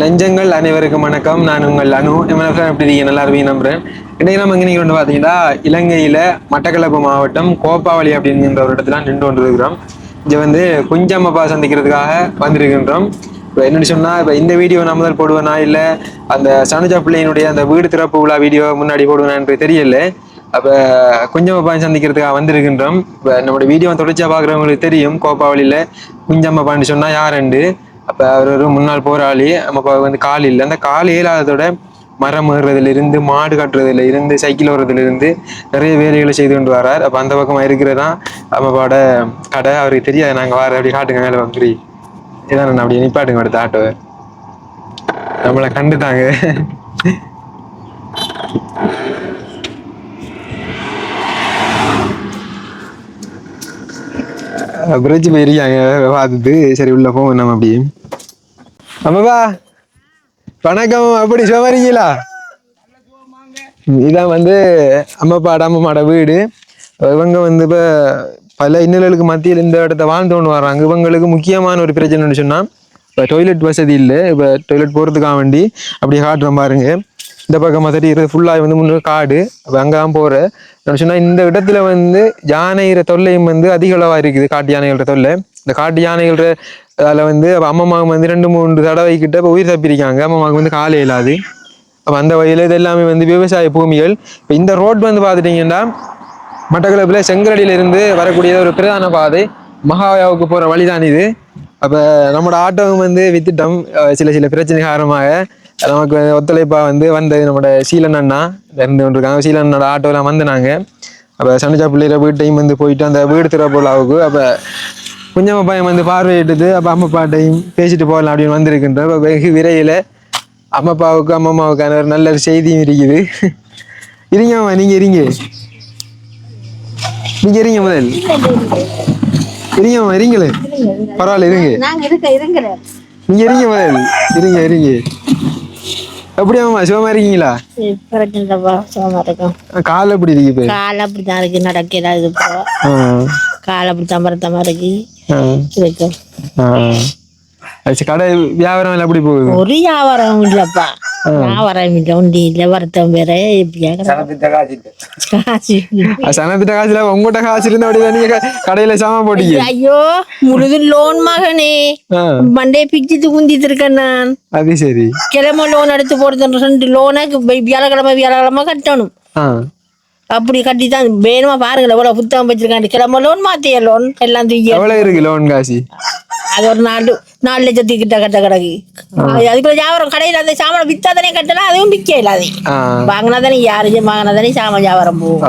நெஞ்சங்கள் அனைவருக்கும் வணக்கம். நான் உங்கள் அனு. எம்எஃப்எம் எப்படி இருக்கீங்க? நல்லா இருப்பீங்க நம்புறேன். இன்னைக்கு நம்ம எங்கே நிற்கிறோம் பார்த்தீங்கன்னா இலங்கையில மட்டக்களப்பு மாவட்டம் கோப்பாவளி அப்படிங்கிற ஒரு இடத்துல நின்று கொண்டிருக்கிறோம். இங்கே வந்து குஞ்சம்மப்பா சந்திக்கிறதுக்காக வந்திருக்கின்றோம். இப்போ என்னென்னு சொன்னால் இப்போ இந்த வீடியோ நான் முதல் போடுவேனா? இல்லை அந்த சனுஜா பிள்ளையினுடைய அந்த வீடு திறப்பு விழா வீடியோ முன்னாடி போடுவேனான்னு தெரியல. அப்போ குஞ்சம்மப்பான் சந்திக்கிறதுக்காக வந்திருக்கின்றோம். இப்போ நம்மளோட வீடியோ தொடர்ச்சியாக பார்க்குறவங்களுக்கு தெரியும். கோப்பாவளியில் குஞ்சம்மப்பான்னு சொன்னால் யாருண்டு அப்போ அவர் ஒரு முன்னாள் போராளி. நம்ம வந்து கால் இல்லை. அந்த கால் இயலாததோட மரம் ஏறுறதுலேருந்து மாடு கட்டுறதுல இருந்து சைக்கிள் ஓடுறதுலேருந்து நிறைய வேலைகளை செய்து கொண்டு வரார். அப்போ அந்த பக்கமா இருக்கிறதான் அம்மாவோட கடை. அவருக்கு தெரியாது. நாங்கள் வர அப்படி காட்டுங்க. மேல வந்து இதான் நான் அப்படி நிப்பாட்டுங்க அடுத்த ஆட்டோவை. நம்மளை கண்டுட்டாங்க. பிரிட்ஜ் போயிருக்காங்க பார்த்துட்டு சரி உள்ள போவோம் நம்ம அப்படி அம்மாவா வணக்கம். அப்படி சுமரிங்களா இதான் வந்து அம்மாப்பா அம்மாமாட வீடு. இவங்க வந்து இப்போ பல இன்னல்களுக்கு மத்தியில் இந்த இடத்த வாழ்ந்து கொண்டு வர்றாங்க. இவங்களுக்கு முக்கியமான ஒரு பிரச்சனைன்னு சொன்னால் இப்போ டொய்லெட் வசதி இல்லை. இப்போ டொய்லெட் போகிறதுக்காக வேண்டி அப்படியே காட்டுறோம் பாருங்கள் இந்த பக்கம் தெரியுறது ஃபுல்லாக வந்து முன்னே காடு. அப்போ அங்கே தான் போகிறேன் சொன்னால் இந்த இடத்துல வந்து யானைகிற தொல்லையும் வந்து அதிக அளவாக இருக்குது காட்டு யானைகளோட தொல்லை. இந்த காட்டு யானைகளோட அதில் வந்து அப்போ அம்மம்மாவுக்கு வந்து ரெண்டு மூன்று தடவை கிட்ட இப்போ உயிர் தப்பிருக்காங்க அம்மம்மாவுக்கு வந்து காலை இல்லாது. அப்போ அந்த வகையில் இது எல்லாமே வந்து விவசாய பூமிகள். இப்போ இந்த ரோட் வந்து பார்த்துட்டிங்கன்னா மட்டக்களப்பில் செங்கரடியிலிருந்து வரக்கூடிய ஒரு பிரதான பாதை மகாயாவுக்கு போகிற வழிதான் இது. அப்போ நம்மளோட ஆட்டோவும் வந்து வித்துட்டோம். சில சில பிரச்சனை காரணமாக நமக்கு ஒத்துழைப்பாக வந்து வந்தது நம்மளோட சீலன் அண்ணா. இருந்து கொண்டிருக்காங்க. சீலன் அண்ணோட ஆட்டோலாம் வந்தாங்க அப்போ சனிச்சா பிள்ளையில வீட்டையும் வந்து போயிட்டு அந்த வீடு திறப்புலாவுக்கு அப்போ குஞ்சம்மா பையன் வந்து பார்வையிட்டது அப்போ அம்மா பாட்டையும் பேசிட்டு போகலாம் அப்படின்னு வந்திருக்கின்ற அப்போ வெகு விரைவில் அம்மா அப்பாவுக்கு அம்மா அம்மாவுக்கான ஒரு நல்ல செய்தியும் இருக்குது. இருங்கம்மா நீங்க இருங்க. நீங்க இருங்க முதல். இருங்கம்மா இருங்களே. பரவாயில்ல இருங்க. நீங்க இருங்க முதல். இருங்க இருங்க. எப்படியாம்மா சிவமா இருக்கீங்களா? பிரச்சனைப்பா சுகமா இருக்கும். கால் எப்படி இருக்கு கால் அப்படித்தான் இருக்கு நடக்க ஏதாவது கால் அப்படி தம்பரத்தமா இருக்கு. இருக்கும் கடை வியாபாரம் எப்படி போகுது? ஒரு வியாபாரம் இல்லப்பா. சனத்திட்ட காசுல உங்ககிட்ட காசு இருந்தா நீங்க கடையில சாமான் போட்டீங்க? ஐயோ முழுது லோன் மகனே. மண்டே பிச்சுட்டு குந்திட்டு இருக்கேன் நான். அது சரி. கிழமை லோன் எடுத்து போடுறது ரெண்டு லோனை வியாழக்கிழமை வியாழக்கிழமை கட்டணும். அப்படி கட்டி தான் வேணுமா பாருங்களேன் எவ்வளவு புத்தகம் வச்சிருக்காண்டு கிழமை லோன் மாத்திய லோன்? எல்லாம் தூக்கி எவ்வளவு இருக்கு லோன் காசு? அது ஒரு நாலு. நாலு லட்சத்துக்கு கிட்ட கட்ட கிடக்கு அதுக்குள்ள வியாபாரம் கடையில் அந்த சாமான் வித்தா தானே கட்டலாம் அதுவும் விற்க இல்லாது ஆ, வாங்கினா தானே யாரு வாங்கினா தானே சாமான் வியாபாரம் போகும்.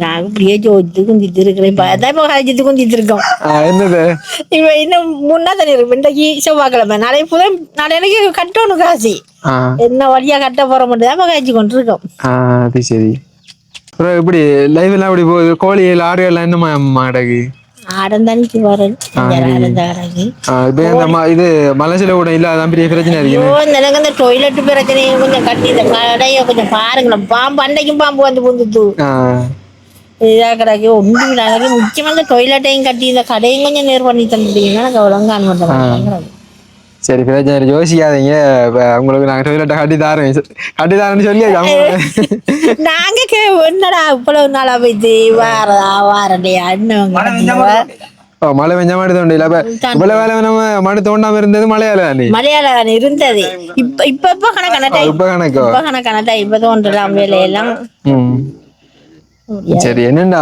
நான் இப்படியே ஜோதித்து குந்திட்டு இருக்கிறேன். இப்போ கழிச்சிட்டு குந்திட்டு இருக்கோம். என்னது? இப்போ இன்னும் முன்னா தானே இருக்கு. இன்றைக்கு செவ்வாய்க்கிழமை. நாளை புதன் நாளைக்கு கட்டணும் காசு. என்ன வழியா கட்ட போற மட்டும் தான் கழிச்சு கொண்டு இருக்கோம். அது சரி. அப்புறம் எப்படி லைவ் எல்லாம் எப்படி போகுது? கோழி ஆடு எல்லாம் என்னமா கிடக்கு இப்போ இந்த ம- இது மலைசில கூட பெரிய பிரச்சனை இருக்கு எனக்கு டொய்லெட் பிரச்சனையும் கொஞ்சம் கட்டி இந்த கடையை கொஞ்சம் பாருங்களேன். பாம்பு அன்னைக்கும் பாம்பு வந்து புந்துட்டு ஆ, இதாக கிடக்கு. இல்லாத முக்கியமாக இந்த டொய்லெட்டையும் கட்டி இந்த கடையும் கொஞ்சம் நேர் பண்ணி தந்துட்டீங்கன்னா எனக்கு அனுமதி சரி பிரச்சனை இல்லை. யோசிக்காதீங்க. உங்களுக்கு நாங்க டொய்லெட்டை கட்டி தாரேன் கட்டி தாரேன்னு சொல்லி நாங்க கே என்னடா இவ்வளவு நாளா போயிட்டு வாரதா வாரலையா ஓ, மழை பெஞ்ச மாதிரி தோண்டில அப்ப இவ்வளவு வேலை நம்ம மழை தோண்டாம இருந்தது மழையால தானே? மலையாளம் இருந்தது. இப்ப இப்ப இப்ப கணக்கான டைம் இப்ப கணக்கோ? இப்ப கணக்கான டைம் இப்ப தோன்றலாம் வேலையெல்லாம். சரி என்னண்டா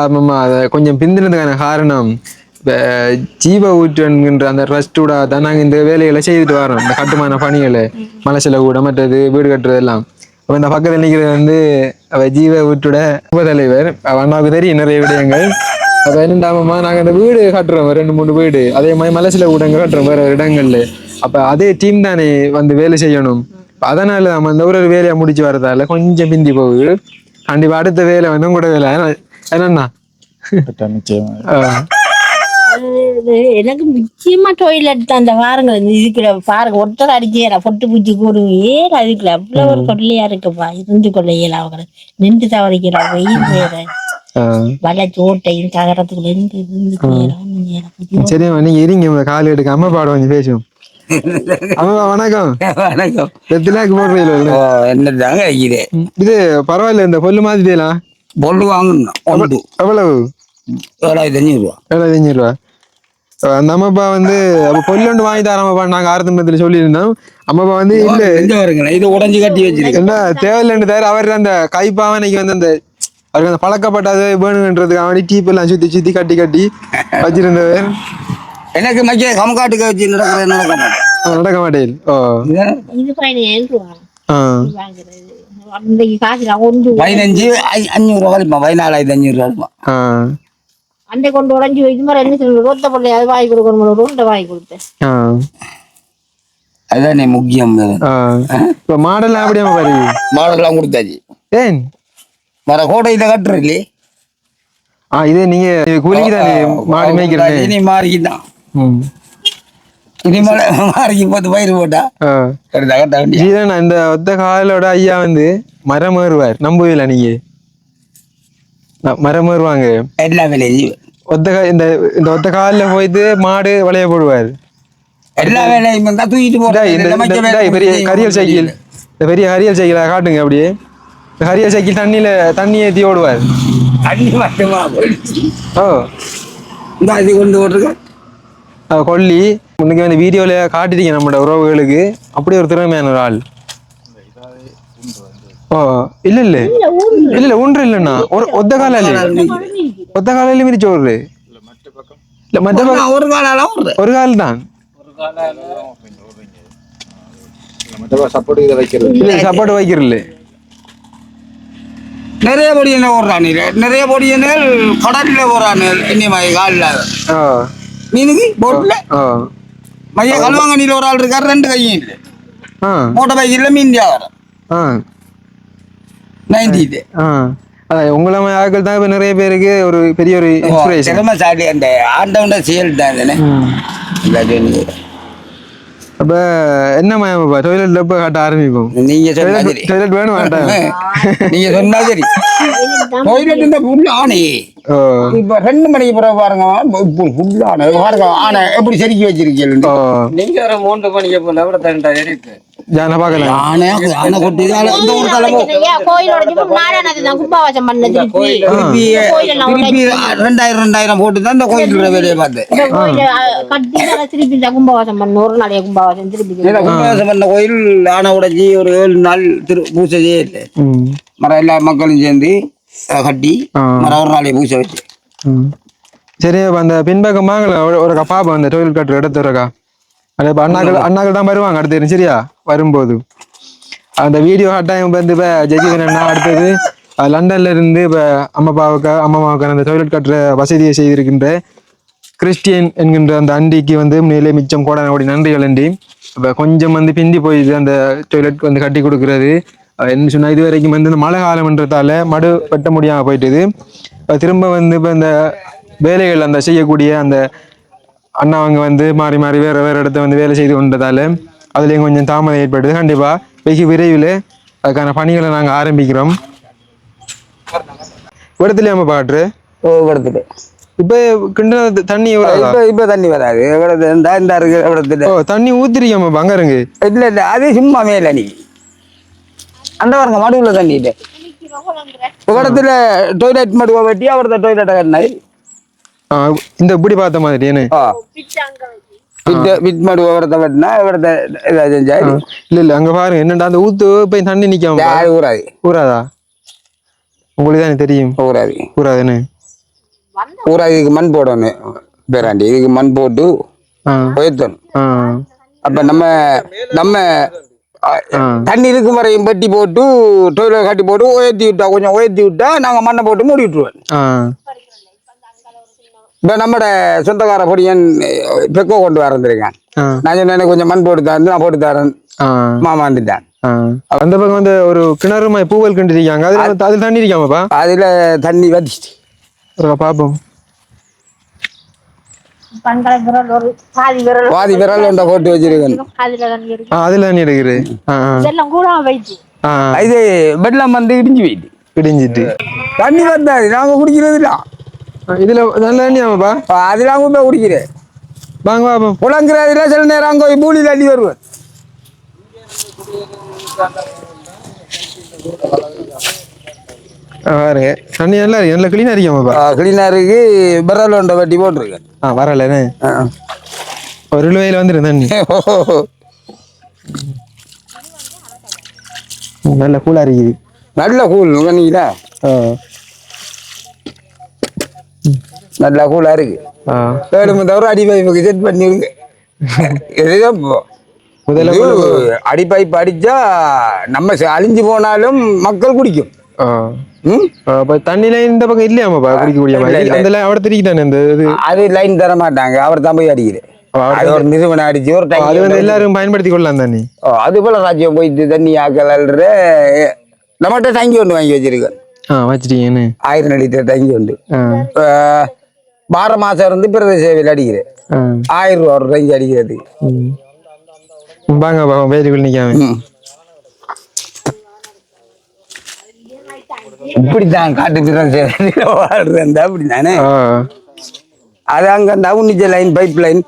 கொஞ்சம் பிந்தினதுக்கான காரணம்? இப்போ ஜீவ ஊற்று என்கின்ற அந்த ட்ரஸ்டோட தான் நாங்கள் இந்த வேலைகளை செய்துட்டு வரோம் இந்த கட்டுமான பணிகளை. மலை செலவு மற்றது வீடு கட்டுறது எல்லாம். அப்போ இந்த பக்கத்தில் நிற்கிறது வந்து அவ ஜீவ ஊற்றோட உபதலைவர். அவ அண்ணாவுக்கு தெரியும் நிறைய விடயங்கள். அப்போ என்னண்டாமம்மா நாங்கள் இந்த வீடு கட்டுறோம். ரெண்டு மூணு வீடு. அதே மாதிரி மலை செலவு கூடங்க கட்டுறோம் வேற இடங்கள்ல. அப்போ அதே டீம் தானே வந்து வேலை செய்யணும். அதனால நம்ம இந்த ஒரு வேலையை முடிச்சு வரதால கொஞ்சம் பிந்தி போகுது. கண்டிப்பா அடுத்த வேலை வந்து உங்களோட வேலை. என்ன- என்னண்ணா ஆ. இது எனக்கு முக்கியமா டொய்லெட் தான் அந்த பாருங்க இதுக்குள்ள பாருங்க ஒருத்தர் அடிச்சேரா பொட்டு பூச்சி கூடுங்க ஏன் அதுக்குள்ள அவ்வளவு ஒரு கொள்ளையா இருக்குப்பா? இருந்து கொள்ள இயலாவது நின்று தவறிக்கிறா வெயில் வேற. ஆ. வலை சோட்டையும் தகரத்துக்குள்ள இருந்து இருந்து நீங்க இருங்க கால் எடுக்க. அம்மா பாடம் கொஞ்சம் பேசுவோம். வணக்கம். வணக்கம். எத்தனாக்கு போடுறீங்களா என்னதாங்க இது பரவாயில்ல இந்த பொல்லு மாதிரிலாம் பொருள் வாங்கணும் எவ்வளவு? ஏழாயிரத்தி அஞ்சூறு ரூபா ஏழாயிரத்தி ரூபா அந்த அம்மாப்பா வந்து அப்ப பொல்லு ஒன்று வாங்கி தராமப்பா நாங்க ஆரம்பத்தில் சொல்லியிருந்தோம். அம்மாப்பா வந்து இல்ல இது உடஞ்சி கட்டி வச்சிருக்கேன் என்ன தேவையில்லைன்னு தவிர அவர் அந்த கைப்பாவனைக்கு வந்து அந்த அவருக்கு அந்த பழக்கப்பட்டது வேணுன்றதுக்கு அவனி டீப் எல்லாம் சுத்தி சுத்தி கட்டி கட்டி வச்சிருந்தவர். எனக்கு மக்கிய கமக்காட்டுக்கு வச்சு நடக்கிற நடக்க மாட்டேன் நடக்க மாட்டேன். ஓ? இது? பதினஞ்சு ஐ- அஞ்சூறு ரூபா பதினாலாயிரத்தி அஞ்சூறு ரூபா அண்டை கொண்டு உடஞ்சி இது மாதிரி என்ன சொல்லுங்க ரோத்த பிள்ளை அது வாங்கி கொடுக்கணும் ரோண்டை வாங்கி கொடுத்தேன் ஆ அதுதானே முக்கியம் இப்போ மாடல்லாம் அப்படியே பாரு மாடெல்லாம் கொடுத்தாச்சு ஏன் வர கோட்டையில கட்டுறீங்களே ஆ இது நீங்க கூலிக்கு தானே மாடு மேய்க்கிறேன் இனி மாறிக்கு தான் ம் இனி மழை மாறிக்கு பத்து பயிர் போட்டா ஆ கரெக்டா கட்ட வேண்டிய ஜீரன் அந்த ஒத்த காலோட ஐயா வந்து மரம் ஏறுவார் நம்புவீல நீங்க மரம் ஏறுவாங்க எல்லா வேலையும் ஒத்த இந்த இந்த ஒத்த காலில் போயிட்டு மாடு வளைய போடுவார் எல்லா வேலையும் இருந்தா தூக்கிட்டு இந்தா, பெரிய கரியல் சைக்கிள் இந்த பெரிய ஹரியல் சைக்கிளை காட்டுங்க அப்படியே ஹரியல் சைக்கிள் தண்ணியில தண்ணி ஏற்றி ஓடுவார் தண்ணி மட்டுமா ஓ அது கொண்டு ஓட்டுருக்க கொல்லி இன்னைக்கு வந்து வீடியோவில் காட்டிட்டீங்க நம்மளோட உறவுகளுக்கு அப்படி ஒரு திறமையான ஒரு ஆள் ஓ இல்ல இல்ல. இல்ல இல்ல ஒன்று இல்லைண்ணா ஒரு ஒத்த கால ஒத்த காலையில மிதிச்சு ஓடுறது இல்ல மற்ற பக்கம். ஒரு கால் தான் இல்ல சப்போர்ட் வைக்கிறல்ல நிறைய பொடி என்ன ஓடுறானு நிறைய பொடி என்ன கடல்ல போறானு என்ன மாதிரி காலில். மீனுக்கு போட்ல மைய கல்வாங்கண்ணியில் ஒரு ஆள் இருக்காரு ரெண்டு கையும் இல்லை. மோட்டர் பைக்கில் மீன் வியாபாரம் நைன்டிட்டு ஆ. அதான் உங்களை மாதிரி ஆட்கள் தான் இப்போ நிறைய பேருக்கு ஒரு பெரிய ஒரு இன்ஸ்பிரேஷன் அந்த ஆண்டவன் செயல் தான் தானே அப்ப என்ன மயமாப்பா டொய்லெட்ல காட்ட ஆரம்பிப்போம்? நீங்க டொய்லெட் வேணும் வேண்டாம். நீங்க சொன்னா சரி டொய்லெட் இந்த புல் ஆணை. ஓ. இப்ப ரெண்டு மணிக்கு பிறகு பாருங்க இப்போ புல் ஆணை. பாருங்க ஆணை எப்படி செதுக்கி வச்சிருக்கீங்க? நீங்க ஒரு மூன்று மணிக்கு போல விட தண்டா இருக்கு. ஜான பார்க்கலாம் ஆணை ஆணை கொட்டி இந்த ஒரு தலைமோ கோயிலோட நாடானது தான் கும்பாவாசம் பண்ண திருப்பி திருப்பி கோயிலெல்லாம் திருப்பி ரெண்டாயிரம் ரெண்டாயிரம் போட்டு தான் இந்த கோயில் வேலையை பார்த்தேன் இந்த கோயில திருப்பி இந்த கும்பாவாசம் பண்ண ஒரு நாளைய கும்பாவாசம் திருப்பி ஏன்னா கும்பவாசம் பண்ண கோயில் ஆணை உடைச்சி ஒரு ஏழு நாள் திரு ம் மரம் எல்லா மக்களும் சேர்ந்து கட்டி ஆ. மரம் ஒரு நாளைக்கு பூசை வச்சு சரி அந்த பின்பக்கம் வாங்கல ஒரு பாப்பா அந்த டொய்லெட் கட்டுற இடத்து இருக்கா அது இப்போ அண்ணாக்கள் அண்ணாக்கள் தான் வருவாங்க அடுத்து சரியா? வரும்போது. அந்த வீடியோ கட்டாயம் வந்து இப்போ ஜெஜிதன் அண்ணா அடுத்தது லண்டன்ல இருந்து இப்போ அம்மாப்பாவுக்கு அம்மாவுக்கு அந்த டொய்லெட் கட்டுற வசதியை செய்திருக்கின்ற கிறிஸ்டியன் என்கின்ற அந்த அண்டிக்கு வந்து மேலே மிச்சம் கோடி நன்றிகள் அண்டி. இப்போ கொஞ்சம் வந்து பிந்தி போயிடுது அந்த டொய்லெட் வந்து கட்டி கொடுக்கறது. என்ன சொன்னா இது வரைக்கும் வந்து இந்த மழை காலம்ன்றதால மடு வெட்ட முடியாம போயிட்டுது திரும்ப வந்து இப்போ இந்த வேலைகள் அந்த செய்யக்கூடிய அந்த அண்ணாவங்க வந்து மாறி மாறி வேற வேற இடத்த வந்து வேலை செய்து கொண்டதால அதுலேயும் கொஞ்சம் தாமதம் ஏற்படுது கண்டிப்பா வெகு விரைவில் அதுக்கான பணிகளை நாங்கள் ஆரம்பிக்கிறோம். இடத்துலயாம பாட்டு. ஓ எடுத்துட்டு இப்போ கிண்டன தண்ணி எவ்வளோ இப்ப இப்ப தண்ணி வராது. எவ்வளவு இந்த இந்த இருக்கு எவ்வளவு ஓ தண்ணி ஊத்திரிக்காம அங்க இருங்க இல்ல இல்ல அது சும்மா மேல நீ. அந்த பாருங்க மடுவுல தண்ணி இல்லை. இடத்துல டாய்லெட் மடுவை வெட்டி அவரது டாய்லெட்டை கட்டினாரு. இந்த இப்படி பார்த்த மாதிரி வித் மடுவை அவரத்தை வெட்டினா அவரத்தை இதாக செஞ்சாரு இல்ல இல்ல அங்க பாருங்க என்னடா அந்த ஊத்து போய் தண்ணி யாரு ஊராது ஊறாதா. உங்களுக்கு தானே தெரியும். ஊராது ஊறாதுன்னு. ஊராது இதுக்கு மண் போடணும் பேராண்டி. இதுக்கு மண் போட்டு உயர்த்தணும். அப்ப நம்ம நம்ம. தண்ணி இருக்கும் வரையும் பெட்டி போட்டு டொய்லெட் கட்டி போட்டு உயர்த்தி விட்டா கொஞ்சம் உயர்த்தி விட்டா நாங்க மண்ணை போட்டு மூடி விட்டுருவோம். இப்ப நம்மட சொந்தக்கார பொடியன் பெக்கோ கொண்டு வரந்திருக்கேன் நான் சொன்னேன் எனக்கு கொஞ்சம் மண் போட்டு தரேன் நான் போட்டு தரேன். மாமா வந்துட்டான் அந்த பக்கம் வந்து ஒரு கிணறு மாதிரி பூவல் கண்டு இருக்காங்க அதுல அதுல தண்ணி இருக்காமப்பா? அதுல தண்ணி வத்திச்சு. ஒரு பாதி விரல். ஒன்றை போட்டு வச்சிருக்கேன். அதுல தண்ணி ஆ இது வெள்ளம் வந்து இடிஞ்சு போயிட்டு. இடிஞ்சிட்டு. தண்ணி வந்தாது நாங்க குடிக்கிறது இல்ல இதுல நல்ல தண்ணி ஆமாப்பா அது நாங்க போய் குடிக்கிறேன் வாங்க பாப்போம் புலங்குறதுல சில நேரம் அங்கே போய் பூலியில் அள்ளி வருவேன் பாருங்க தண்ணி நல்லா இருக்கு நல்லா கிளீனா இருக்காமாப்பா கிளீனருக்கு விரல் ஒன்றை வெட்டி போட்டிருக்கேன் ஆ வரலண்ணே. ஒரு இழுவையில் வந்துடும் தண்ணி நல்ல கூலா இருக்குது நல்ல கூழ் கண்ணிங்களா ஆ நல்ல கூழா இருக்கு. வேணுமே தவிர அடி பைப்புக்கு செட் பண்ணிருங்க. இதுதான். முதல்ல இது அடி பைப் அடிச்சா நம்ம அழிஞ்சு போனாலும் மக்கள் குடிக்கும். தண்ணியில இந்த பக்கம் இல்லையாமாப்பா குடிக்கக்கூடிய. அந்த அவட திரிக்கிட்டானே இந்த இது? அது லைன் தர மாட்டாங்க. அவர் தான் போய் அது ஒரு நிறுவனம் அடிச்சு ஒரு அது வந்து எல்லாரும் பயன்படுத்தி கொள்ளலாம் தண்ணி அது போல ராஜ்யம் போயிட்டு தண்ணி ஆக்கலன்ற நம்மகிட்ட டங்கி ஒன்று வாங்கி ஆ வச்சிட்டீங்கன்னு ஆயிரம் லிட்டர் டங்கி உண்டு. வார மாசம் இருந்து பிரதேச சேவையில் அடிக்கிறேன். ஆயிரம் ரூபா ஒரு டங்கி அடிக்கிறது. வாங்க பாப்போம் பேருக்குள் நிக்காம. ம். இப்படித்தான் காட்டு பிரதேச வாழ்றது அப்படி தானே ஆ. அது அங்க அந்த உன்னிச்ச லைன் பைப் லைன்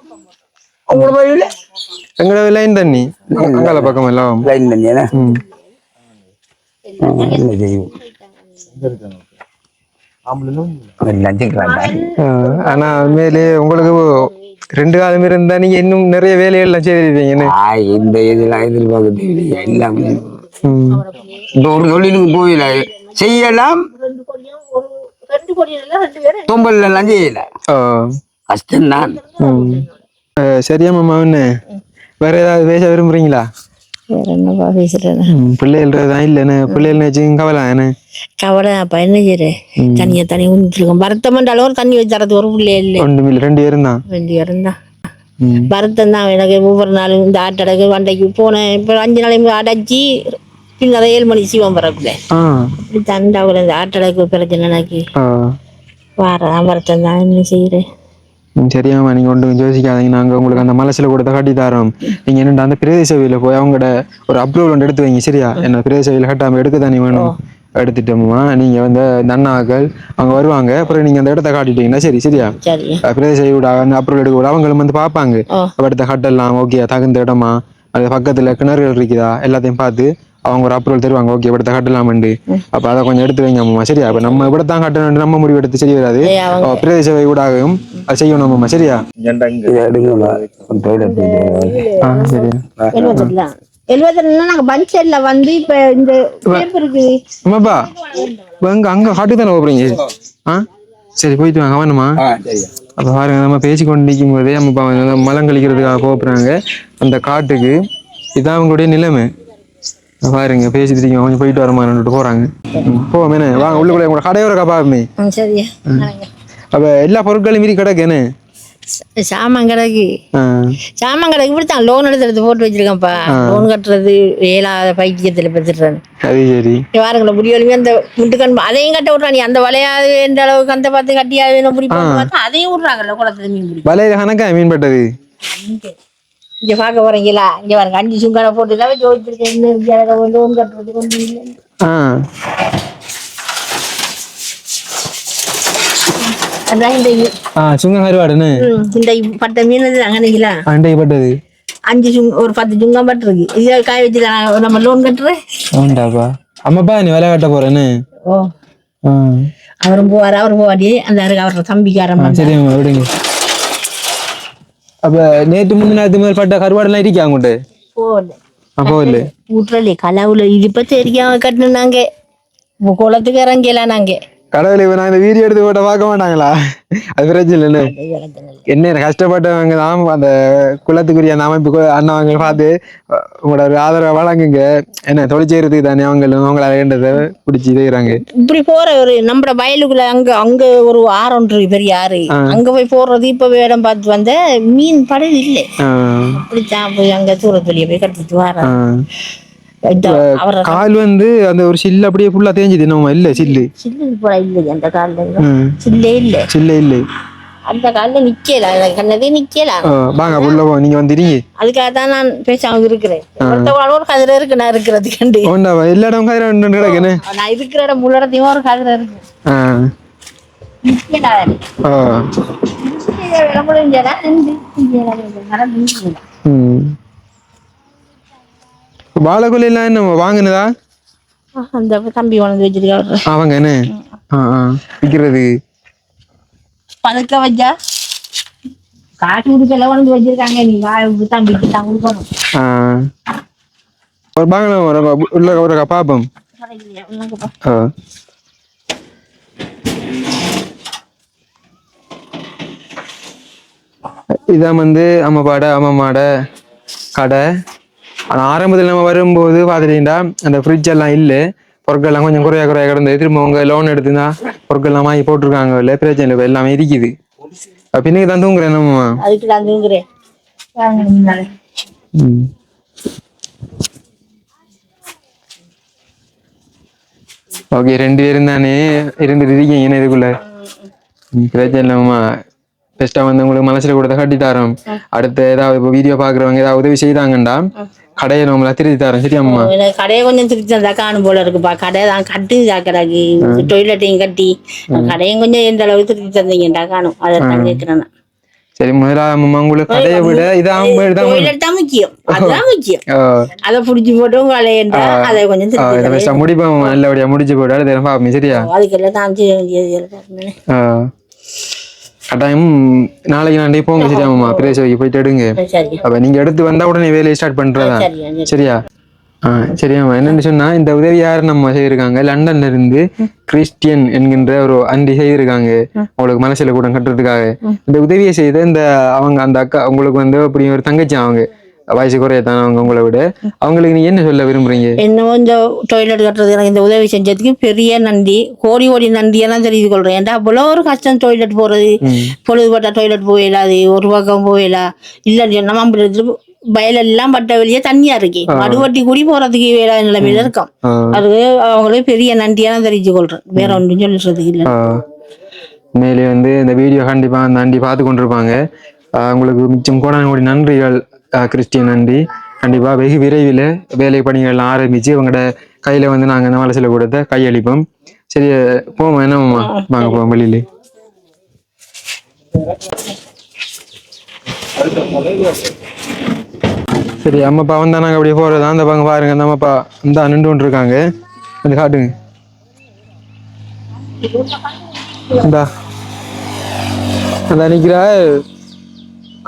உங்களோட பைப்ல எங்களோட லைன் தண்ணி அங்கால பக்கம் எல்லாம். லைன் தண்ணி என்ன ம் என்ன செய்யும் எல்லாம் சிக்கலாண்டா. ஆ, ஆனா உண்மையிலே உங்களுக்கு ரெண்டு காலம் இருந்தா நீங்க இன்னும் நிறைய வேலைகள்லாம் செய்திருப்பீங்கன்னு ஆ, இந்த இதெல்லாம் எதிர்பார்க்க தேவையில்லை எல்லாமே. இந்த ஒரு தொழிலுக்கு போயில செய்யலாம். ரெண்டு கோடியும் ஒரு ரெண்டு கோடி இல்லை ரெண்டு பேரும் தும்பல் எல்லாம் செய்யல. ஆ. கஷ்டம்தான். சரியா மாமா வேற ஏதாவது பேச விரும்புறீங்களா? வேற என்னப்பா பேசுறேன் பிள்ளைகள் தான் இல்லைன்னு பிள்ளைகள் வச்சுங்க கவலை கவலை அப்ப என்ன செய்யற தண்ணியை தண்ணி ஊற்றிருக்கோம் வருத்தம் என்றாலும் ஒரு தண்ணி வச்சு தரது ஒரு பிள்ளை இல்லை ஒன்றும் இல்லை ரெண்டு பேரும் தான் ரெண்டு பேரும் தான். வருத்தம் தான் எனக்கு ஒவ்வொரு நாளும் இந்த ஆட்டடகு வண்டைக்கு போனேன் இப்போ அஞ்சு நாளைக்கு அடைச்சி பின்னர் ஏழு மணி சிவம் வரக்குள்ள தண்டாவில் இந்த ஆட்டடகு பிரச்சனை ஆ வாரதான் வருத்தம் தான் என்ன செய்யறேன் ம், சரியாம்மா நீங்க ஒன்றும் யோசிக்காதீங்க. நாங்க உங்களுக்கு அந்த மலசில கொடுத்த காட்டி தரோம். நீங்க என்னடா அந்த பிரதேச சபையில போய் அவங்களோட ஒரு அப்ரூவல் ஒன்று எடுத்து வைங்க சரியா? என்ன பிரதேச சபையில கட்டாம எடுக்க தானே வேணும்? எடுத்துட்டோம்மா. நீங்க வந்து அண்ணாக்கள் அவங்க வருவாங்க. அப்புறம் நீங்க அந்த இடத்த காட்டிட்டீங்கன்னா சரி சரியா? பிரதேச அந்த அப்ரூவல் எடுக்க விட அவங்களும் வந்து பார்ப்பாங்க. இடத்த கட்டலாம் ஓகே தகுந்த இடமா? அது பக்கத்துல கிணறுகள் இருக்குதா? எல்லாத்தையும் பார்த்து அவங்க ஒரு அப்ரூவல் தருவாங்க. ஓகே இடத்த கட்டலாமண்டு. அப்ப அதை கொஞ்சம் எடுத்து வைங்க அம்மா சரியா? அப்ப நம்ம இப்படித்தான் கட்டணும் நம்ம முடிவு எடுத்து சரி வராது. பிரதேச ஊடாகவும் அது செய்யணும் அம்மா சரியா? பஞ்சரில் வந்து இப்போ இந்த அம்மாப்பா அங்க அங்க காட்டுக்கு தானே போறீங்க? ஆ சரி போயிட்டு வாங்க வேணுமா அப்ப பாருங்க நம்ம பேசி கொண்டு நிற்கும் போதே மலம் கழிக்கிறதுக்காக போறாங்க அந்த காட்டுக்கு இதான் அவங்களுடைய நிலைமை. பாருங்க பேசிட்டு இருக்கீங்க. கொஞ்சம் போயிட்டு வரமான்னு போறாங்க. ம், போவோம் என்ன? வாங்க உள்ளுக்குள்ள உங்களோட கடையோர பாப்பமே ம் சரியா. அப்ப எல்லா பொருட்களும் மீறி கிடக்கு என்ன? சாமான் கிடக்கு. சாமான் கிடக்கு இப்படி தான் லோன் எடுத்து போட்டு வச்சிருக்கேன்ப்பா. லோன் கட்டுறது ஏழாத பைத்தியத்தில் பெற்றுறேன் அது சரி. வாரங்களை முடியலுமே அந்த முட்டுக்கண் அதையும் கட்ட நீ அந்த வலையாது எந்த அளவுக்கு அந்த பார்த்து கட்டியாது பிடி பார்த்தா அதையும் விட்றாங்கல்ல குளத்துல மீன் வலையில கணக்கா மீன் பட்டது? இங்க பார்க்க போறீங்களா? இங்க பாருங்க அஞ்சு சுங்கான போட்டு தான் ஜோதிச்சிருக்கேன். என்ன இருக்கு அதை லோன் கட்டுறது ஒன்றும் இல்லை அதான் இந்த சுங்கம் கருவாடுன்னு? இந்த பட்ட மீன் அங்கனைங்களா அண்டை பட்டது. அஞ்சு சுங்க ஒரு பத்து சுங்கம் பட்டிருக்கு இதை காய வச்சு நம்ம லோன் கட்டுறேன்? ஆண்டாப்பா அம்மாப்பா நீ வேலை கட்ட போறேன்னு? ஓ. அவரும் போவார் அவரும் போவாடி அந்த அவருக்கு அவர் தம்பிக்காரன் சரி விடுங்க. அப்ப நேற்று முந்தினாத்து மேல் பட்ட கருவாடெல்லாம் இருக்கா போகல அப்போ இல்லை ஊற்றலே கலவுல பத்தி தெரியாம கட்டினாங்க குளத்துக்கு இறங்கலாம் நாங்க கடவுளை இப்ப நான் இந்த வீடியோ எடுத்து போட்ட பார்க்க மாட்டாங்களா? அது பிரச்சனை இல்லை என்ன? கஷ்டப்பட்டவங்க தான் அந்த குலத்துக்குரிய அந்த அமைப்பு அண்ணாவங்க பார்த்து உங்களோட ஒரு ஆதரவை வழங்குங்க. என்ன தொழில் செய்யறதுக்கு தானே அவங்களும் அவங்களால வேண்டதை பிடிச்சி செய்கிறாங்க இப்படி போற ஒரு நம்ம வயலுக்குள்ள அங்க அங்க ஒரு ஆறு ஒன்று பெரிய ஆறு. அங்க போய் போடுறது இப்ப இடம் பார்த்து வந்த மீன் படகு இல்லை. அப்படித்தான் போய் அங்க தூரத்து வெளியே போய் கட்டிட்டு வர கால் வந்து அந்த ஒரு சில்லு அப்படியே ஃபுல்லா தேஞ்சுது நம்ம இல்லை சில்லு. சில்லு போல இல்லை அந்த காலில். சில்லே இல்லை. சில்லே இல்லை. அந்த காலில் நிக்கல கண்ணதே நிக்கல. வாங்க உள்ள போ நீங்க வந்துடுங்க அதுக்காக தான் நான் பேசாம இருக்கிறேன். ஒருத்தவங்களோட ஒரு கதிரை இருக்கு நான் இருக்கிறது கண்டு. ஒண்டா எல்லா இடம் கதிர ரெண்டு கிடக்குன்னு. நான் இருக்கிற இடம் முள்ளடத்தையும் ஒரு கதிரை இருக்கு. நிக்கல. ஆ. முடிஞ்சதா நின்று நடந்து ம். வாழைக்குலையெல்லாம் என்ன வாங்கினதா? அந்த தம்பி உணர்ந்து வச்சிருக்காரு. அவங்க என்ன? ஆ ஆ விற்கிறது பதுக்க வச்சா? காட்டு கொடுக்கல உணர்ந்து வச்சிருக்காங்க. நீ வா தம்பிக்கு தான் கொடுக்கணும். ஒரு பாங்கலாம் ஒரு உள்ள ஒரு பாப்பம். ஆ. இதான் வந்து அம்மா பாட அம்மா மாட கடை. ஆனால் ஆரம்பத்தில் நம்ம வரும்போது பார்த்துட்டீங்கன்னா அந்த ஃப்ரிட்ஜ் எல்லாம் இல்லை. பொருட்கள்லாம் கொஞ்சம் குறையா குறையா கிடந்தது. திரும்ப அவங்க லோன் எடுத்துனா பொருட்கள்லாம் வாங்கி போட்டிருக்காங்க. இல்லை பிரச்சனை இல்லை. எல்லாமே இருக்குது. அப்ப இன்னைக்கு தான் தூங்குறேன் நம்ம அதுக்கு தூங்குறேன். ஓகே ரெண்டு பேரும் தானே இருந்துட்டு இருக்கீங்க என்ன இதுக்குள்ள? பிரச்சனை இல்லைம்மா பெஸ்ட்டாக வந்து உங்களுக்கு மனசுல கொடுத்த கட்டி தரோம் அடுத்து ஏதாவது இப்போ வீடியோ பார்க்குறவங்க ஏதாவது உதவி செய்தாங்கண்டா கடையை நம்மள திருத்தி தரோம் சரியாம்மா எனக்கு கடையை கொஞ்சம் திருச்சி தந்தா காணும் போல இருக்குப்பா. கடை தான் கட்டி கிடக்கு டொய்லெட்டையும் கட்டி. கடையும் கொஞ்சம் எந்த அளவுக்கு திருச்சி தந்தீங்கடா காணும். அதை தான் கேட்கிறேன். சரி முதலாமம்மா உங்களுக்கு கடையை விட. இதான் வீடு தான் டொய்லெட் தான் முக்கியம். அதுதான் முக்கியம். அதை புடிச்சு போட்டு கலையண்டா அதை கொஞ்சம் பெஸ்ட்டாக முடிப்போம் நல்லபடியா முடிச்சு போட்டு அடுத்த பார்ப்போம் சரியா? அதுக்கெல்லாம் தான் செய்ய வேண்டியது இருக்கு. ஆ. கட்டாயம் நாளைக்கு நாளே போங்க சரியாம்மா பிரேசோக்கு போயிட்டு எடுங்க. அப்ப நீங்க எடுத்து வந்தா உடனே வேலையை ஸ்டார்ட் பண்றதா? சரியா சரி. சரியா? ஆ சரியாம்மா என்னன்னு சொன்னா இந்த உதவி யாரு நம்ம செய்திருக்காங்க லண்டன்ல இருந்து கிறிஸ்டியன் என்கின்ற ஒரு அண்டி செய்திருக்காங்க உங்களுக்கு மனசுல கூட கட்டுறதுக்காக. இந்த உதவியை செய்த இந்த அவங்க அந்த அக்கா உங்களுக்கு வந்து அப்படி ஒரு தங்கச்சி அவங்க. வயசு குறையத்தான் அவங்க உங்களை விட? அவங்களுக்கு நீங்க என்ன சொல்ல விரும்புறீங்க? என்னவோ இந்த டொய்லெட் கட்டுறது எனக்கு இந்த உதவி செஞ்சதுக்கு பெரிய நன்றி. கோடி கோடி நன்றியை தான் தெரிவித்து கொள்றேன். ஏன்டா அவ்வளோ ஒரு கஷ்டம் டொய்லெட் போறது? பொழுதுபட்ட டொய்லெட் போயிடாது ஒரு பக்கம் போயிடா இல்லைன்னு நம்ம வயலெல்லாம் பட்ட வெளியே தண்ணியா இருக்கு. மடுவட்டி கூடி போறதுக்கு வேலை நிலைமையில இருக்கோம். அது அவங்களுக்கு பெரிய நன்றியா தான் தெரிவித்து கொள்றேன். வேற ஒன்றும் சொல்லிடுறதுக்கு இல்லை. உண்மையிலே வந்து இந்த வீடியோ கண்டிப்பா அந்த ஆண்டி பார்த்து கொண்டிருப்பாங்க. உங்களுக்கு மிச்சம் கோடி நன்றிகள். கிறிஸ்டியன் நன்றி கண்டிப்பா வெகு விரைவில் வேலை பணிகள் ஆரம்பிச்சு உங்களோட கையில வந்து நாங்க இந்த மலசில கொடுத்த கையளிப்போம். சரி போவோம் என்னம்மா? வாங்க போவோம் வெளியில. சரி அம்மாப்பா வந்தா நாங்க அப்படியே போறது? அந்த பக்கம் பாருங்க அந்த அம்மாப்பா இந்த நின்று கொண்டு இருக்காங்க கொஞ்சம் காட்டுங்க. இந்தா. அந்த நிக்கிறா.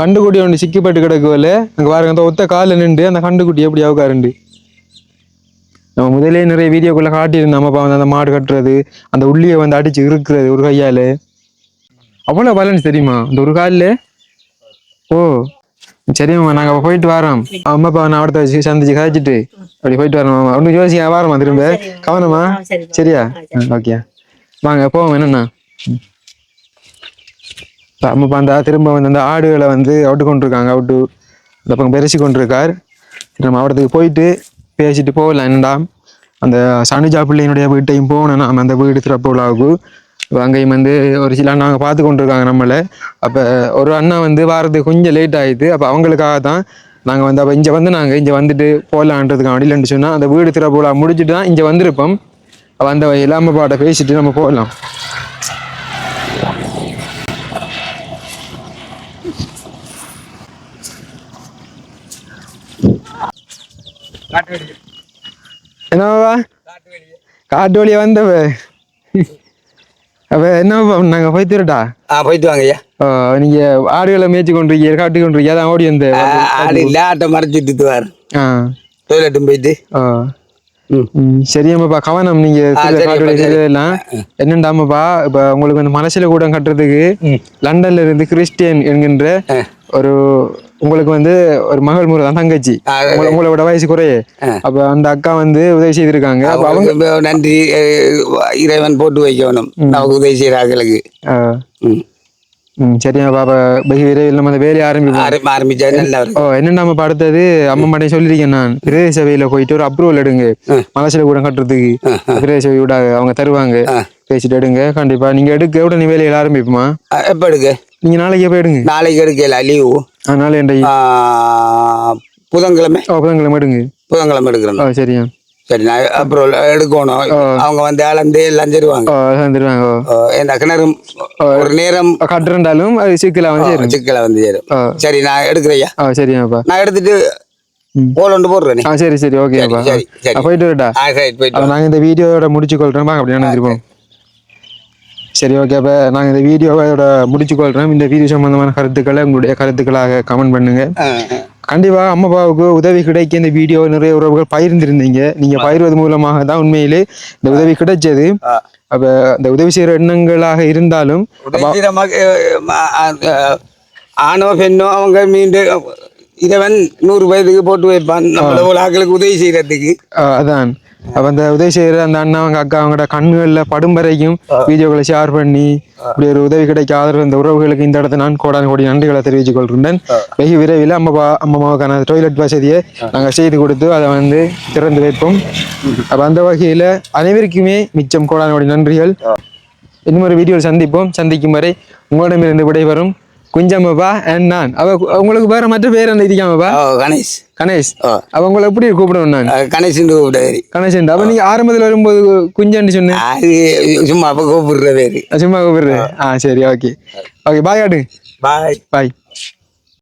கண்டுக்குட்டி ஒன்று சிக்கிப்பட்டு கிடக்குவல அங்க பாருங்க அந்த ஒத்த காலில் நின்று அந்த கண்டுக்குட்டி எப்படி அவுக்காருண்டு. நம்ம முதலே நிறைய வீடியோக்குள்ள காட்டியிருந்தோம் அம்மா வந்து அந்த மாடு கட்டுறது அந்த உள்ளியை வந்து அடிச்சு இறுக்குறது ஒரு கையால. அவ்வளோ பேலன்ஸ் தெரியுமா? அந்த ஒரு காலில்? ஓ சரிம்மா நாங்க அப்ப போயிட்டு வரோம். அம்மா அப்பா நான் அவடத்த வச்சு சந்திச்சு கதைச்சிட்டு அப்படி போயிட்டு வரோம் ஒன்றும் யோசிக்க வாரமா திரும்ப. கவனமா? சரி சரியா? ஓகே. வாங்க போவோம். என்னண்ணா? அம்மா அந்த திரும்ப வந்து அந்த ஆடுகளை வந்து அவுட்டு கொண்டிருக்காங்க அவுட்டு இந்த பக்கம் பெருசி கொண்டிருக்கார். நம்ம அவடத்துக்கு போயிட்டு பேசிட்டு போகலாம். என்னடா அந்த சனுஜா பிள்ளையினுடைய வீட்டையும் போகணும். நம்ம அந்த வீடு திறப்புலாவுக்கு அங்கேயும் வந்து ஒரு சில அண்ணாங்க பார்த்து கொண்டிருக்காங்க நம்மளை. அப்போ ஒரு அண்ணா வந்து வாரத்துக்கு கொஞ்சம் லேட் ஆயிடுது அப்போ அவங்களுக்காக தான் நாங்கள் வந்து அப்போ இங்கே வந்து நாங்கள் இங்கே வந்துட்டு போகலான்றதுக்காக வேண்டி இல்லைன்னு சொன்னால் அந்த வீடு திறப்புலா முடிச்சுட்டு தான் இங்கே வந்திருப்போம். அப்போ அந்த இல்லாமல் பாட்டை பேசிட்டு நம்ம போகலாம். என்னவா காட்டு வழியா வந்தவ. அப்ப என்ன நாங்க போய் திருட்டா ஆ போயிட்டு வாங்க ஐயா நீங்க ஆடுகளை மேய்ச்சி கொண்டிருக்கீங்க காட்டி கொண்டிருக்கீங்க அதான் ஓடி வந்த ஆடு இல்ல ஆட்டை மறைச்சிட்டு வார் ஆ. டொய்லெட்டும் போயிட்டு. ஆ. சரியாம்மாப்பா கவனம் நீங்க. செய்ததெல்லாம் என்னண்டாமப்பா இப்ப உங்களுக்கு வந்து மனசுல கூட கட்டுறதுக்கு லண்டன்ல இருந்து கிறிஸ்டியன் என்கின்ற ஒரு உங்களுக்கு வந்து ஒரு மகள் முறை தான் தங்கச்சி. உங்களோட வயசு குறைய. அப்ப அந்த அக்கா வந்து உதவி செய்திருக்காங்க. அவங்க நன்றி இறைவன் போட்டு வைக்கணும். நமக்கு உதவி ம். சரியா பாப்பா வெகு விரைவில் நம்ம அந்த வேலையை ஆரம்பிப்போம். ஆரம்பி ஆரம்பிச்சா நல்லா ஓ என்னென்ன நம்ம அடுத்தது அம்மா மாட்டேன் சொல்லியிருக்கேன் நான். பிரதேச சபையில போயிட்டு ஒரு அப்ரூவல் எடுங்க. மலசில கூட கட்டுறதுக்கு. பிரதேச சபை விட அவங்க தருவாங்க. பேசிட்டு எடுங்க கண்டிப்பா. நீங்க எடுக்க உடனே வேலையில ஆரம்பிப்போமா? எப்ப எடுக்க? நீங்க நாளைக்கே போய் எடுங்க? நாளைக்கு எடுக்கல லீவு. அதனால என் புதன்கிழமை. ஓ புதன்கிழமை எடுங்க. புதன்கிழமை எடுக்கிறேன். ஓ சரியா. சரி நான் அப்புறம் எடுக்கணும். அவங்க வந்து அளந்து எல்லாம் தருவாங்க. ஓ, இந்த கிணறும் ஒரு நேரம் கட்டுறண்டாலும் அது சிக்கலா வந்து சிக்கலை வந்து சேரும். சரி நான் எடுக்கிறையா சரியாப்பா நான் எடுத்துட்டு போல் ஒன்று போடுறேன் சரி சரி ஓகேப்பா. போயிட்டு வரட்டா போயிட்டு நாங்கள் இந்த வீடியோவோட முடிச்சு கொள்கிறோம் வாங்க அப்படி நினைச்சிருப்போம் சரி ஓகே அப்போ நாங்கள் இந்த வீடியோவோட முடிச்சு கொள்கிறோம் இந்த வீடியோ சம்பந்தமான கருத்துக்களை உங்களுடைய கருத்துக்களாக கமெண்ட் பண்ணுங்க. கண்டிப்பாக அம்மா அப்பாவுக்கு உதவி கிடைக்க இந்த வீடியோ நிறைய உறவுகள் பகிர்ந்திருந்தீங்க. நீங்கள் பகிர்வது மூலமாக தான் உண்மையிலே இந்த உதவி கிடைச்சது. அப்போ இந்த உதவி செய்கிற எண்ணங்களாக இருந்தாலும் ஆணோ பெண்ணோ அவங்க மீண்டும் இறைவன் நூறு வயதுக்கு போட்டு வைப்பான். நம்மள போல ஆட்களுக்கு உதவி செய்யறதுக்கு. அதான். அப்ப அந்த உதவி செய்யற அந்த அண்ணா அவங்க அக்கா அவங்களோட கண்களில் படும் வரைக்கும் வீடியோக்களை ஷேர் பண்ணி இப்படி ஒரு உதவி கிடைக்க ஆதரவு இந்த உறவுகளுக்கு இந்த இடத்துல நான் கோடான கோடி நன்றிகளை தெரிவித்துக் கொள்கின்றேன். வெகு விரைவில் அம்மா அம்மாவுக்கான டாய்லெட் வசதியை நாங்கள் செய்து கொடுத்து அதை வந்து திறந்து வைப்போம். அப்ப அந்த வகையில் அனைவருக்குமே மிச்சம் கோடான கோடி நன்றிகள். இன்னும் ஒரு வீடியோவில் சந்திப்போம். சந்திக்கும் வரை உங்களிடமிருந்து விடைபெறும். குஞ்சம்மாப்பா அண்ட் நான். அவ உங்களுக்கு வேற மற்ற பேர் என்ன இருக்காமப்பா கணேஷ். கணேஷ். அவ உங்களை எப்படி கூப்பிடுவேன் நான்? கணேஷ் கூப்பிட்டாரு கணேசன் அப்ப நீங்க ஆரம்பத்துல வரும்போது குஞ்சான்னு சொன்னேன். சும்மா அப்ப கூப்பிடுற பேரு சும்மா கூப்பிடுறேன். ஆ. சரி ஓகே ஓகே பாய் காட்டு பாய் பாய்